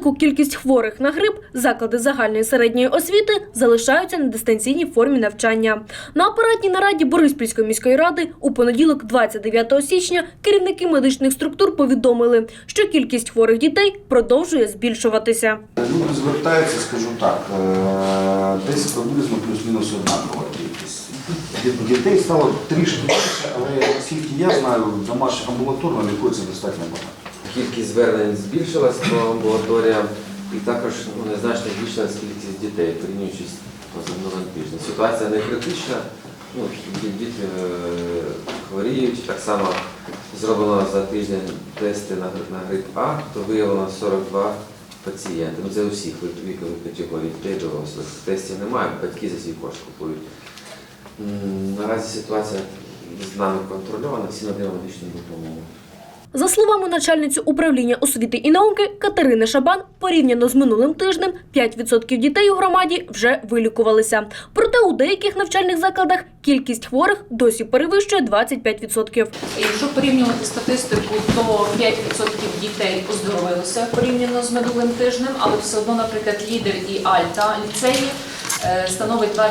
велику кількість хворих на грип, заклади загальної середньої освіти залишаються на дистанційній формі навчання. На апаратній нараді Бориспільської міської ради у понеділок, 29 січня, керівники медичних структур повідомили, що кількість хворих дітей продовжує збільшуватися. Люди звертаються, скажу так, е, десь приблизно плюс-мінус однакова кількість. Дітей стало трішки більше, але наскільки я знаю, домашніх амбулаторно лікується достатньо багато. Кількість звернень збільшилась по амбулаторіям і також ну, незначно збільшилась кількість дітей, порівнюючи з позаминулим тижнем. Ситуація не критична, ну, діти е, хворіють. Так само зроблено за тиждень тести на, на грип А, то виявлено 42 пацієнти. Ну, це усіх вікових категорій дітей дорослих. Тестів немає, батьки за свій кошт купують. Наразі ситуація з нами контрольована, всі надаємо медичну допомогу. За словами начальниці управління освіти і науки Катерини Шабан, порівняно з минулим тижнем 5% дітей у громаді вже вилікувалися. Проте у деяких навчальних закладах кількість хворих досі перевищує 25%. Якщо порівнювати статистику, то 5% дітей оздоровилися порівняно з минулим тижнем, але все одно, наприклад, лідер і альта ліцеї е, становить 28-30%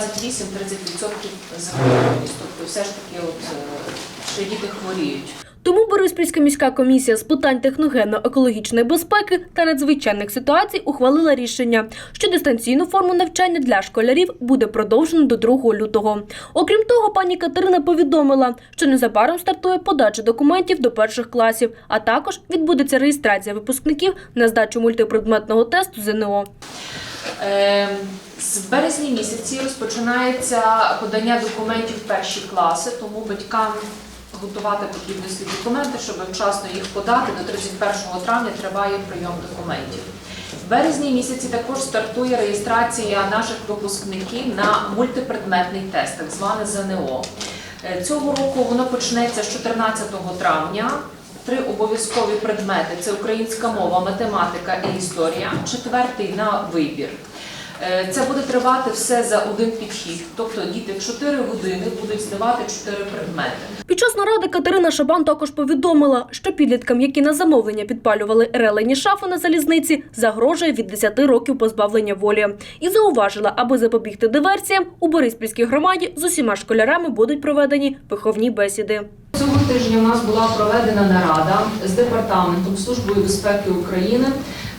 захворюваність. Тобто все ж таки, от, е, ще діти хворіють. Тому Бориспільська міська комісія з питань техногенно-екологічної безпеки та надзвичайних ситуацій ухвалила рішення, що дистанційну форму навчання для школярів буде продовжено до 2 лютого. Окрім того, пані Катерина повідомила, що незабаром стартує подача документів до перших класів, а також відбудеться реєстрація випускників на здачу мультипредметного тесту ЗНО. Е, З березня місяці розпочинається подання документів в перші класи, тому батькам готувати потрібні всі документи, щоб вчасно їх подати. До 31 травня триває прийом документів. В березні місяці також стартує реєстрація наших випускників на мультипредметний тест, так зване ЗНО. Е, Цього року воно почнеться з 14 травня. Три обов'язкові предмети це українська мова, математика і історія. Четвертий на вибір. Е, Це буде тривати все за один підхід. Тобто діти 4 години будуть здавати 4 предмети. Під час наради Катерина Шабан також повідомила, що підліткам, які на замовлення підпалювали релені шафи на залізниці, загрожує від 10 років позбавлення волі. І зауважила, аби запобігти диверсіям, у Бориспільській громаді з усіма школярами будуть проведені виховні бесіди. Цього тижня у нас була проведена нарада з департаментом Службою безпеки України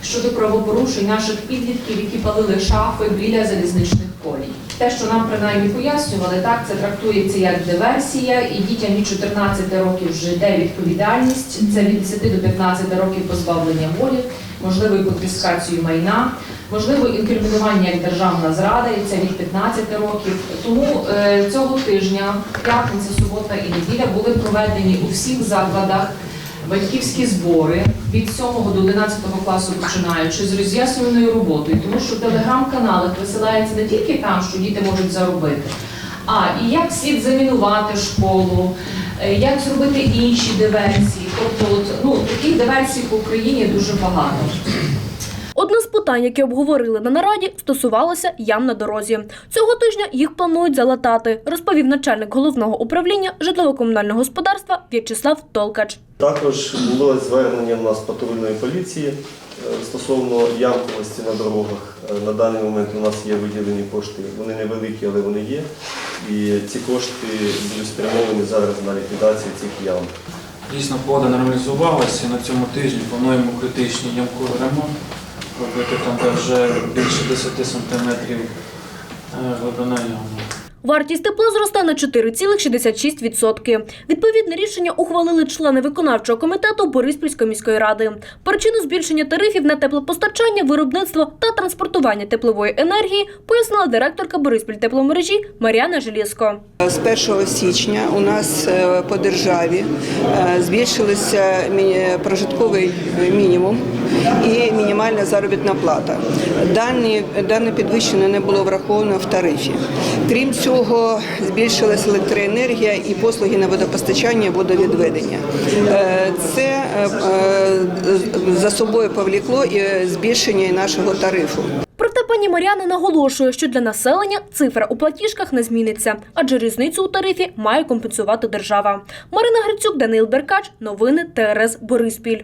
щодо правопорушень наших підлітків, які палили шафи біля залізничних колій. Те, що нам принаймні пояснювали, так це трактується як диверсія, і дітям від 14 років вже йде відповідальність. Це від 10 до 15 років позбавлення волі, можливо, конфіскацію майна, можливо, інкримінування як державна зрада, і це від 15 років. Тому е, цього тижня, п'ятниця, субота і неділя були проведені у всіх закладах батьківські збори від 7 до 11 класу починаючи з роз'ясненою роботою, тому що в телеграм-каналах висилається не тільки там, що діти можуть заробити, а і як слід замінувати школу, е, як зробити інші диверсії. Тобто, от, ну, таких диверсій по Україні дуже багато. Одне з питань, які обговорили на нараді, стосувалося ям на дорозі. Цього тижня їх планують залатати, розповів начальник головного управління житлово-комунального господарства В'ячеслав Толкач. Також було звернення в нас патрульної поліції е, стосовно ямковості на дорогах. Е, На даний момент у нас є виділені кошти. Вони невеликі, але вони є. І ці кошти будуть спрямовані зараз на ліквідацію цих ям. Дійсно, погода нормалізувалася. На цьому тижні плануємо критичний ямковий ремонт. Робити там де вже більше 10 сантиметрів е, глибина ями. Вартість тепла зросте на 4,66%. Відповідне рішення ухвалили члени виконавчого комітету Бориспільської міської ради. Причину збільшення тарифів на теплопостачання, виробництво та транспортування теплової енергії пояснила директорка Бориспіль тепломережі Мар'яна Желєско. З 1 січня у нас е, по державі е, збільшилися прожитковий мінімум і мінімальна заробітна плата. Дане підвищення не було враховано в тарифі. Крім цього, збільшилась електроенергія і послуги на водопостачання водовідведення. Е, Це е, е, за собою повлекло і збільшення нашого тарифу. Проте пані Мар'яна наголошує, що для населення цифра у платіжках не зміниться, адже різницю у тарифі має компенсувати держава. Марина Грицюк, Данил Беркач. Новини ТРС Бориспіль.